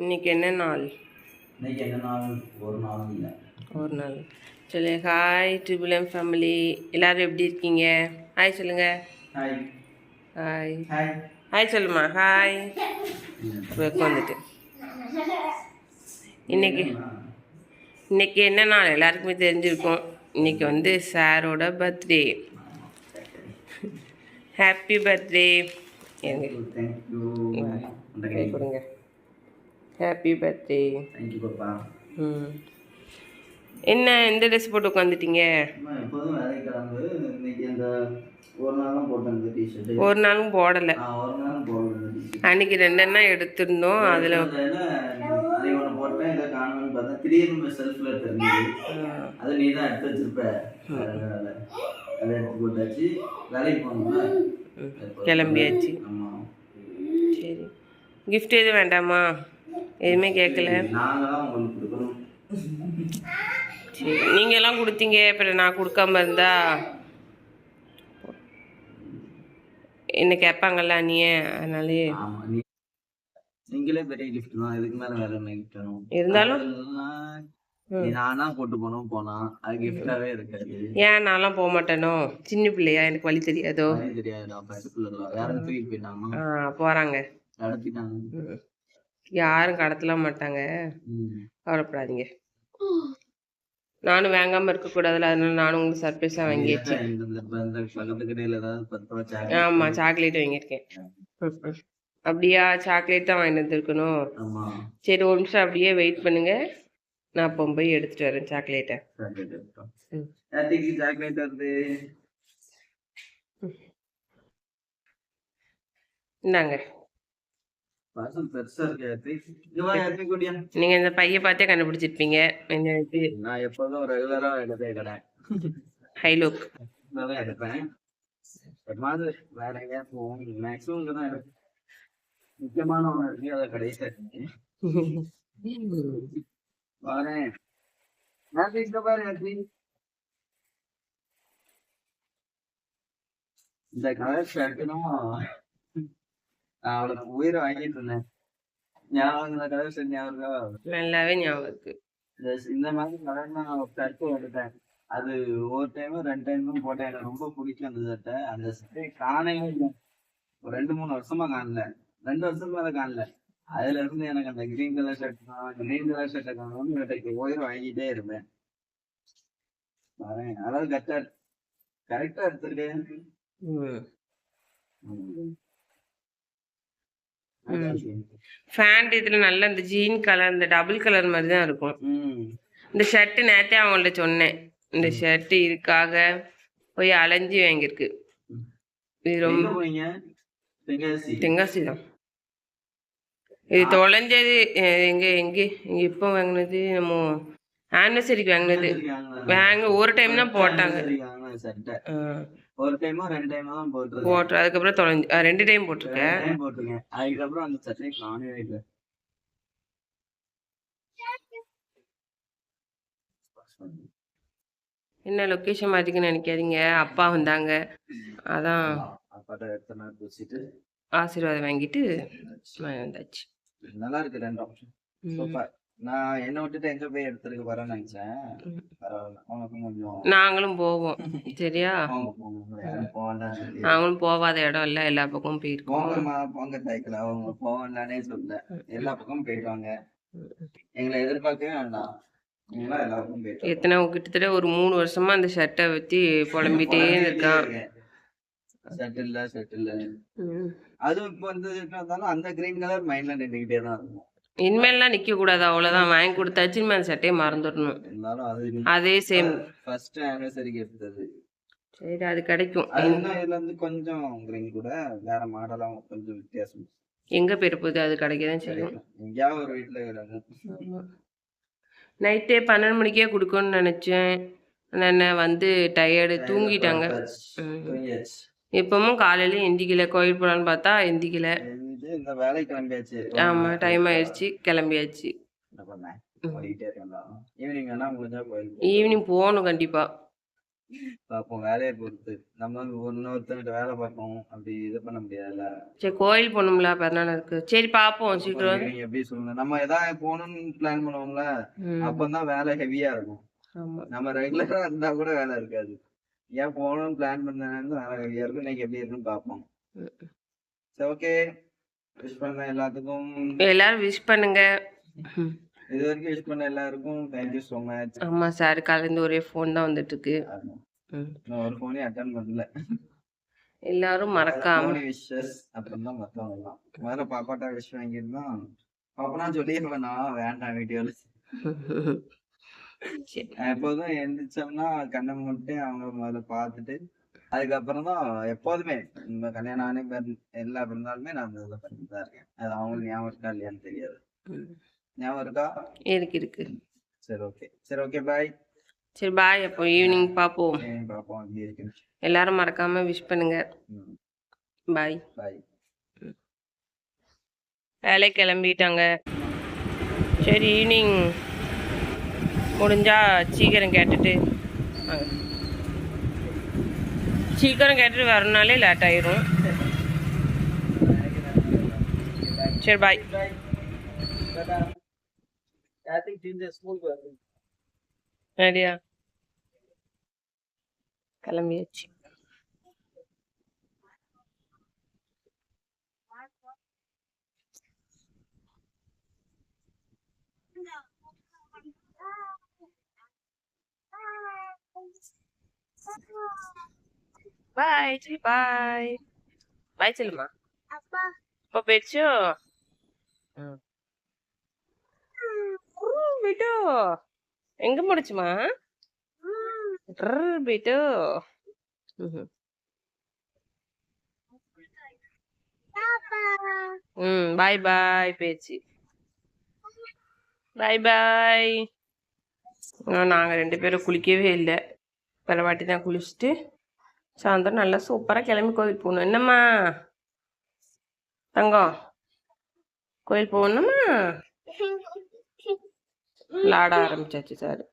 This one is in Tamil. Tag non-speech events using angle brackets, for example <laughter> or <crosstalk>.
இன்னைக்கு என்ன நாள்? இன்னைக்கு என்ன நாள்? ஒரு நாளும் இல்லை. ஒரு நாள். சொல்லு ஹாய் ட்ரிபிள் ஃபேமிலி எல்லாரும் எப்படி இருக்கீங்க? ஹாய் சொல்லுங்க. ஹாய் ஹாய் ஹாய் ஹாய் சொல்லுமா. ஹாய் உட்காந்துட்டு இன்னைக்கு இன்னைக்கு என்ன நாள்? எல்லாருக்குமே தெரிஞ்சிருக்கும். இன்னைக்கு வந்து சாரோட பர்த்டே ஹாப்பி பர்த்டே கொடுங்க. ஹாப்பி பர்த்டே தேங்க்யூ பாப்பா ம். என்ன எந்த ட்ரெஸ் போட்டு உட்காந்துட்டீங்க எப்போதும் வேலைக்கு கிளம்பு. இன்னைக்கு அந்த ஒரு நாள் தான் போட்டேன் இந்த ஒரு நாளும் போடலை. ஒரு நாள் போடல இந்த அன்னைக்கு ரெண்டெண்ணா எடுத்திருந்தோம் அதில் அதை ஒன்று போட்டேன் இதை காணும்னு பார்த்தா திடீர்னு செல்ஃபில் தெரிஞ்சது. அது நீ தான் எடுத்து வச்சிருப்ப. அதனால அதை எடுத்து போட்டாச்சு. வேலைக்கு போகணும்ல கிளம்பியாச்சு. ஆமாம் சரி. கிஃப்ட் எதுவும் வேண்டாமா? எதுவுமே கேட்கல. சரி நீங்கள் எல்லாம் கொடுத்தீங்க அப்புறம் நான் கொடுக்காம இருந்தா? என்ன கேட்பாங்கல்ல நீ அதனாலே ஆமா நீ நீங்களே பெரிய கிஃப்ட் தான் இதுக்கு மேல வேற என்ன கிஃப்ட் வேணும்? இருந்தாலும் நானா போட்டு போனோம் போனா. அது கிஃப்டாவே இருக்காது. ஏன் நான்லாம் போக மாட்டேனோ? சின்ன பிள்ளையா எனக்கு வழி தெரியாதோ? வேற தூக்கிட்டு போயிட்டாங்க ஆ போகிறாங்க கடத்திட்டாங்க யாரும் கடத்தலாம் மாட்டாங்க. கவலைப்படாதீங்க. நானும் வாங்காமல் இருக்கக்கூடாதுல அதனால நானும் உங்களுக்கு சர்ப்ரைஸாக வாங்கியாச்சு ரூபா சாக்லேட் ஆமாம் சாக்லேட் வாங்கியிருக்கேன். அப்படியா சாக்லேட் தான் வாங்கிட்டு வந்திருக்கணும். ஆமா. சரி ஒரு நிமிஷம் அப்படியே வெயிட் பண்ணுங்க. நான் இப்போ போய் எடுத்துட்டு வரேன் சாக்லேட்டை சாக்லேட் வருது இந்தாங்க. நீங்கள் இந்த பையை பார்த்தே கண்டுபிடிச்சிருப்பீங்க. என்ன இது? நான் எப்போதும் ரெகுலரா எடுத்தே கடை. ஹைலோக் நல்லா எடுப்பேன். வேற எங்கேயாவது போவோம். மேக்ஸிமம் இங்கே தான் எடுப்பேன். முக்கியமான ஒன்று இருக்கு அதை கடைசியாக இருக்கு நான் பாரு இந்த கலர் ஷர்ட்டுனும் நான் அவளுக்கு உயிரை வாங்கிட்டு இருந்தேன். ஞாபகம் இந்த கலர் ஷர்ட் ஞாபகம்? நல்லாவே ஞாபகம் இருக்கு. இந்த மாதிரி கலர் நான் ஷர்ட்டு எடுத்தேன் அது ஒரு டைமும் ரெண்டு டைமும் போட்டேன். எனக்கு ரொம்ப பிடிக்கும் அந்த சட்டை அந்த சட்டை காணவே இல்லை. ஒரு ரெண்டு மூணு வருஷமா காணல. ரெண்டு வருஷம் மேல காணல. அதுல இருந்து எனக்கு அந்த கிரீன் கலர் ஷர்ட் தான் கிரீன் கலர் ஷர்ட்டை காணணும்னு எனக்கு உயிர் வாங்கிட்டே இருப்பேன் அதாவது கரெக்டா கரெக்டா எடுத்துருக்கேன். ஃபேண்ட் இதில் நல்ல இந்த ஜீன் கலர் இந்த டபுள் கலர் மாதிரி தான் இருக்கும். ம். இந்த ஷர்ட்டு நேற்றே அவங்கள்ட்ட சொன்னேன். இந்த ஷர்ட்டு இதுக்காக போய் அலைஞ்சி வாங்கியிருக்கு. இது ரொம்ப எங்க தென்காசி. தான். இது தொலைஞ்சது எங்க எங்க இங்க எப்போ வாங்கினது? நம்ம ஆனிவர்சரிக்கு வாங்கினது. வாங்க ஒரு டைம் தான் போட்டாங்க. ஒரு டைமோ ரெண்டு டைமோ தான் போட்டுருக்கேன். போட்டு அதுக்கப்புறம் தொலைஞ்சு ரெண்டு டைம் போட்டிருக்கேன். time போட்டிருக்கேன். அதுக்கப்புறம் அந்த சட்டையை காணவே இல்லை. என்ன லொக்கேஷன் மாற்றிக்கன்னு நினைக்காதீங்க. அப்பா வந்தாங்க. அதான். ஆசீர்வாதம் வாங்கிட்டு வந்தாச்சு. நல்லா இருக்கு ரெண்டும். சூப்பர் நான் என்ன விட்டுட்டு எங்க போய் எடுத்துருக்க போறேன்னு நினைச்சேன். பரவாயில்ல. உனக்கும் கொஞ்சம் நாங்களும் போவோம். சரியா? நாங்களும் போகாத இடம் இல்லை எல்லா பக்கமும் போயிருக்கோம். போங்க தைக்கல அவங்க போக வேண்டானே சொல்ல எல்லா பக்கமும் போயிட்டு வாங்க எங்களை எதிர்பார்க்கவே வேண்டாம். எத்தனை கிட்டத்தட்ட ஒரு மூணு வருஷமா அந்த ஷர்ட்டை வச்சு <laughs> புலம்பிட்டே இருக்கான். ஷர்ட் இல்ல ஷர்ட் இல்ல. அதுவும் இப்போ வந்து அந்த கிரீன் கலர் மைண்ட்ல நின்றுகிட்டே தான் இருக்கும். இனிமேல்லாம் நிக்க கூடாது அவ்வளவுதான். வாங்கி கொடுத்தாச்சு இனிமே அந்த சட்டையை மறந்துடணும். அதே சேம் ஃபர்ஸ்ட் ஆனிவர்சரிக்கு எடுத்தது சரி அது கிடைக்கும். அது இன்னும் இதுல இருந்து கொஞ்சம் கூட வேற மாடலாம் கொஞ்சம் வித்தியாசம். எங்க போயிட போகுது? அது கிடைக்கதான் செய்யும். எங்கேயாவது ஒரு வீட்டுல நைட்டே பன்னெண்டு மணிக்கே கொடுக்கணும்னு நினைச்சேன். நான் வந்து டயர்டு தூங்கிட்டாங்க. இப்பவும் காலையில எந்திக்கல. கோயில் போலான்னு பார்த்தா எந்திக்கல. இந்த கிளம்பியாச்சு. ஆமா டைம் ஆயிடுச்சு. கிளம்பியாச்சு. ஈவினிங் போகணும் கண்டிப்பா. பார்ப்போம் வேலையை பொறுத்து. நம்ம இன்னொருத்தர்கிட்ட வேலை பார்ப்போம் அப்படி இது பண்ண முடியாதுல்ல? சரி கோயில் போகணும்ல பிறநாள் இருக்கு. சரி பார்ப்போம் சீக்கிரம். நீங்க எப்படி சொல்லுங்க? நம்ம ஏதாவது போகணும்னு பிளான் பண்ணுவோம்ல அப்பதான் வேலை ஹெவியா இருக்கும். நம்ம ரெகுலரா இருந்தா கூட வேலை இருக்காது. ஏன் போகணும்னு பிளான் பண்ணது வேலை ஹெவியா இருக்கும். இன்னைக்கு எப்படி இருக்குன்னு பார்ப்போம் ம். சரி ஓகே விஷ் பண்ண எல்லாத்துக்கும் எல்லாரும் விஷ் பண்ணுங்க. இது வரைக்கும் விஷ் பண்ண எல்லாருக்கும் தேங்க்யூ ஸோ மச் ஆமா சார் கலந்து ஒரே ஃபோன் தான் வந்துட்டு இருக்கு. நான் ஒரு ஃபோனே அட்டன் பண்ணல. எல்லாரும் மறக்காம. விஷஸ் அப்புறம் தான் மத்தவங்க எல்லாம். முதல்ல பாப்பாட்டா விஷ் வாங்கியிருந்தோம் பாப்பனா சொல்லிடுவேன் நான் வேண்டாம் வீடியோல. எப்போதும் எந்திரிச்சோம்னா கண்ணை மூட்டு அவங்க முதல்ல பார்த்துட்டு அதுக்கப்புறம் தான் எப்போதுமே இந்த கல்யாணம் ஆனே எல்லா பிறந்தாலுமே நான் இதில் பண்ணிட்டு தான் இருக்கேன். அது அவங்களுக்கு ஞாபகம் இருக்கா இல்லையான்னு தெரியாது. ஞாபகம் இருக்கா? இருக்கு இருக்கு. சரி ஓகே சரி ஓகே பாய் சரி பாய் அப்போ ஈவினிங் பார்ப்போம் பார்ப்போம் எல்லாரும் மறக்காம விஷ் பண்ணுங்க. பாய் பாய் வேலை கிளம்பிட்டாங்க. சரி ஈவினிங் முடிஞ்சா சீக்கிரம் கேட்டுட்டு. சீக்கிரம் கேட்டுட்டு வரனாலே லேட் ஆயிரும். சரி பாய் ரெடியா கிளம்பியாச்சு பாய் சரி பாய் பாய் சொல்லுமா அப்பா போயிடுச்சோ ம். ம், போயிட்டோ? எங்க முடிச்சுமா? போயிட்டோ? ம் பாய் பாய் பேச்சு. பாய் பாய். நாங்கள் ரெண்டு பேரும் குளிக்கவே இல்லை. பல வாட்டி தான் குளிச்சுட்டு சாயந்தரம் நல்லா சூப்பராக கிளம்பி கோயில் போகணும். என்னம்மா? தங்கம் கோயில் போகணுமா? లాడ ఆరంభించారు